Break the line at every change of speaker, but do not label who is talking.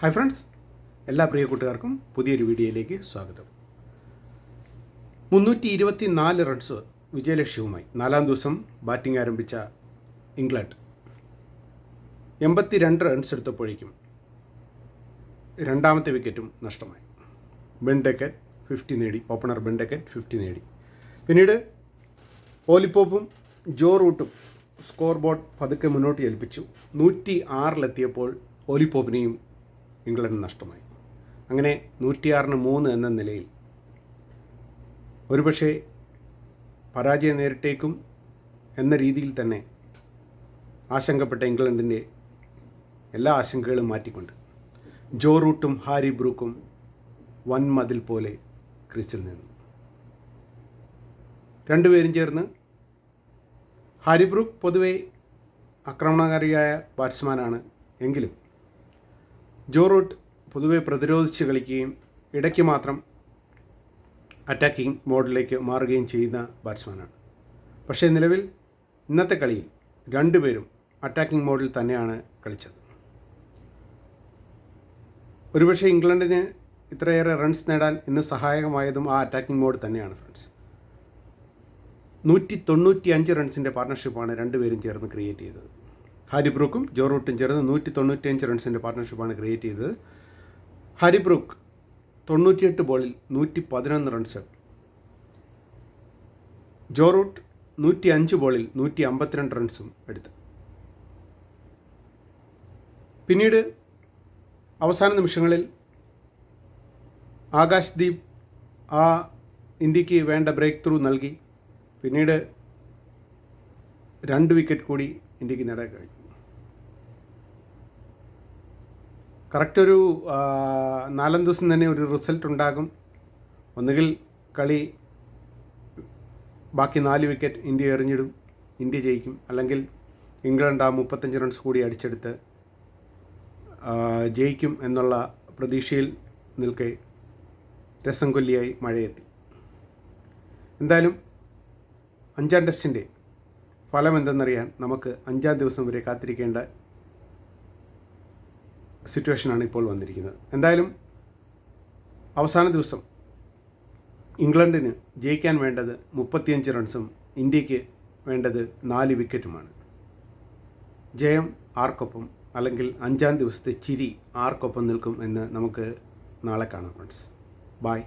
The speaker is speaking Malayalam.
ഹായ് ഫ്രണ്ട്സ് എല്ലാ പ്രിയ കൂട്ടുകാർക്കും പുതിയൊരു വീഡിയോയിലേക്ക് സ്വാഗതം. മുന്നൂറ്റി ഇരുപത്തി നാല് റൺസ് വിജയലക്ഷ്യവുമായി നാലാം ദിവസം ബാറ്റിംഗ് ആരംഭിച്ച ഇംഗ്ലണ്ട് എൺപത്തി രണ്ട് റൺസ് എടുത്തപ്പോഴേക്കും രണ്ടാമത്തെ വിക്കറ്റും നഷ്ടമായി. ബെൻഡക്കൻ ഫിഫ്റ്റി നേടി. ഓപ്പണർ ബെൻഡക്കൻ ഫിഫ്റ്റി നേടി. പിന്നീട് ഓലിപ്പോപ്പും ജോ റൂട്ടും സ്കോർ ബോർഡ് പതുക്കെ മുന്നോട്ട് ഏൽപ്പിച്ചു. നൂറ്റി ആറിലെത്തിയപ്പോൾ ഓലിപ്പോപ്പിനെയും ഇംഗ്ലണ്ട് നഷ്ടമായി. അങ്ങനെ നൂറ്റിയാറിന് മൂന്ന് എന്ന നിലയിൽ ഒരുപക്ഷെ പരാജയം നേരിട്ടേക്കും എന്ന രീതിയിൽ തന്നെ ആശങ്കപ്പെട്ട ഇംഗ്ലണ്ടിന്റെ എല്ലാ ആശങ്കകളും മാറ്റിക്കൊണ്ട് ജോറൂട്ടും ഹാരി ബ്രൂക്കും വൻ മതിൽ പോലെ ക്രീസിൽ നിന്നു. രണ്ടുപേരും ചേർന്ന് ഹാരി ബ്രൂക്ക് പൊതുവെ ആക്രമണകാരിയായ ബാറ്റ്സ്മാനാണ് എങ്കിലും ജോ റൂട്ട് പൊതുവെ പ്രതിരോധിച്ച് കളിക്കുകയും ഇടയ്ക്ക് മാത്രം അറ്റാക്കിംഗ് മോഡിലേക്ക് മാറുകയും ചെയ്യുന്ന ബാറ്റ്സ്മാനാണ് പക്ഷേ നിലവിൽ ഇന്നത്തെ കളിയിൽ രണ്ടുപേരും അറ്റാക്കിംഗ് മോഡിൽ തന്നെയാണ് കളിച്ചത്. ഒരുപക്ഷെ ഇംഗ്ലണ്ടിന് ഇത്രയേറെ റൺസ് നേടാൻ ഇന്ന് സഹായകമായതും ആ അറ്റാക്കിംഗ് മോഡ് തന്നെയാണ് ഫ്രണ്ട്സ് നൂറ്റി തൊണ്ണൂറ്റി അഞ്ച് റൺസിന്റെ പാർട്ണർഷിപ്പാണ് രണ്ടുപേരും ചേർന്ന് ക്രിയേറ്റ് ചെയ്തത്. ഹാരി ബ്രൂക്കും ജോ റൂട്ടും ചേർന്ന് നൂറ്റി തൊണ്ണൂറ്റി അഞ്ച് റൺസിന്റെ പാർട്ട്ണർഷിപ്പാണ് ക്രിയേറ്റ് ചെയ്തത്. ഹാരി ബ്രൂക്ക് തൊണ്ണൂറ്റിയെട്ട് ബോളിൽ നൂറ്റി പതിനൊന്ന് റൺസ്. ജോ റൂട്ട് നൂറ്റി അഞ്ച് ബോളിൽ നൂറ്റി അമ്പത്തിരണ്ട് റൺസും എടുത്തു. പിന്നീട് അവസാന നിമിഷങ്ങളിൽ ആകാശ് ദീപ് ആ ഇന്ത്യയ്ക്ക് വേണ്ട ബ്രേക്ക് ത്രൂ നൽകി. പിന്നീട് രണ്ട് വിക്കറ്റ് കൂടി ഇന്ത്യയ്ക്ക് നേടാൻ കഴിഞ്ഞു. കറക്റ്റ് ഒരു ആ, നാലാം ദിവസം തന്നെ ഒരു റിസൾട്ട് ഉണ്ടാകും. ഒന്നുകിൽ കളി ബാക്കി നാല് വിക്കറ്റ് ഇന്ത്യ എറിഞ്ഞിടും ഇന്ത്യ ജയിക്കും. അല്ലെങ്കിൽ ഇംഗ്ലണ്ട് ആ മുപ്പത്തഞ്ച് റൺസ് കൂടി അടിച്ചെടുത്ത് ജയിക്കും എന്നുള്ള പ്രതീക്ഷയിൽ നിൽക്കെ രസം കൊല്ലിയായി മഴയെത്തി. എന്തായാലും അഞ്ചാം ടെസ്റ്റിന്റെ ഫലം എന്തെന്നറിയാൻ നമുക്ക് അഞ്ചാം ദിവസം വരെ കാത്തിരിക്കേണ്ട സിറ്റുവേഷനാണ് ഇപ്പോൾ വന്നിരിക്കുന്നത്. എന്തായാലും അവസാന ദിവസം ഇംഗ്ലണ്ടിന് ജയിക്കാൻ വേണ്ടത് മുപ്പത്തിയഞ്ച് റൺസും ഇന്ത്യയ്ക്ക് വേണ്ടത് നാല് വിക്കറ്റുമാണ് ജയം ആർക്കൊപ്പം അല്ലെങ്കിൽ അഞ്ചാം ദിവസത്തെ ചിരി ആർക്കൊപ്പം നിൽക്കും എന്ന് നമുക്ക് നാളെ കാണാം ഫ്രണ്ട്സ് ബായ്